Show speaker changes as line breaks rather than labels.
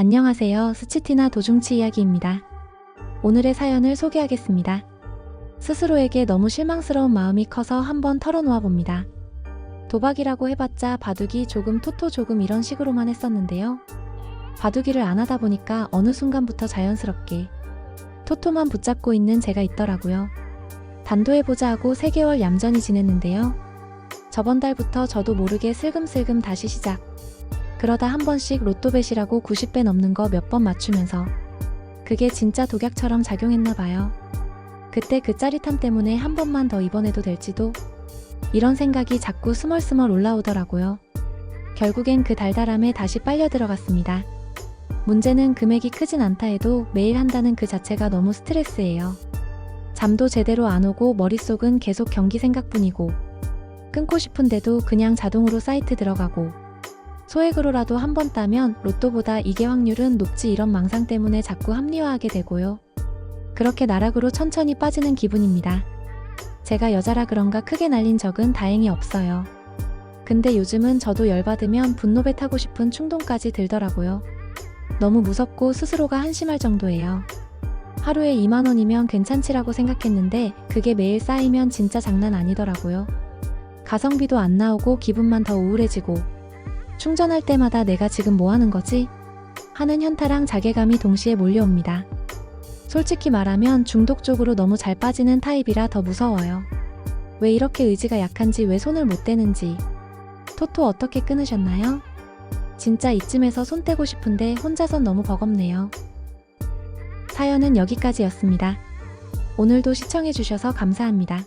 안녕하세요. 스치티나 도중치 이야기입니다. 오늘의 사연을 소개하겠습니다. 스스로에게 너무 실망스러운 마음이 커서 한번 털어놓아 봅니다. 도박이라고 해봤자 바둑이 조금 토토 조금 이런 식으로만 했었는데요. 바둑이를 안 하다 보니까 어느 순간부터 자연스럽게 토토만 붙잡고 있는 제가 있더라고요. 단도해보자 하고 3개월 얌전히 지냈는데요. 저번 달부터 저도 모르게 슬금슬금 다시 시작. 그러다 한 번씩 로또벳이라고 90배 넘는 거 몇 번 맞추면서 그게 진짜 독약처럼 작용했나 봐요. 그때 그 짜릿함 때문에 한 번만 더 입원해도 될지도 이런 생각이 자꾸 스멀스멀 올라오더라고요. 결국엔 그 달달함에 다시 빨려 들어갔습니다. 문제는 금액이 크진 않다 해도 매일 한다는 그 자체가 너무 스트레스예요. 잠도 제대로 안 오고 머릿속은 계속 경기 생각뿐이고 끊고 싶은데도 그냥 자동으로 사이트 들어가고 소액으로라도 한 번 따면 로또보다 이게 확률은 높지 이런 망상 때문에 자꾸 합리화하게 되고요. 그렇게 나락으로 천천히 빠지는 기분입니다. 제가 여자라 그런가 크게 날린 적은 다행히 없어요. 근데 요즘은 저도 열받으면 분노배 타고 싶은 충동까지 들더라고요. 너무 무섭고 스스로가 한심할 정도예요. 하루에 2만원이면 괜찮지라고 생각했는데 그게 매일 쌓이면 진짜 장난 아니더라고요. 가성비도 안 나오고 기분만 더 우울해지고 충전할 때마다 내가 지금 뭐 하는 거지? 하는 현타랑 자괴감이 동시에 몰려옵니다. 솔직히 말하면 중독적으로 너무 잘 빠지는 타입이라 더 무서워요. 왜 이렇게 의지가 약한지 왜 손을 못 대는지. 토토 어떻게 끊으셨나요? 진짜 이쯤에서 손 떼고 싶은데 혼자선 너무 버겁네요. 사연은 여기까지였습니다. 오늘도 시청해주셔서 감사합니다.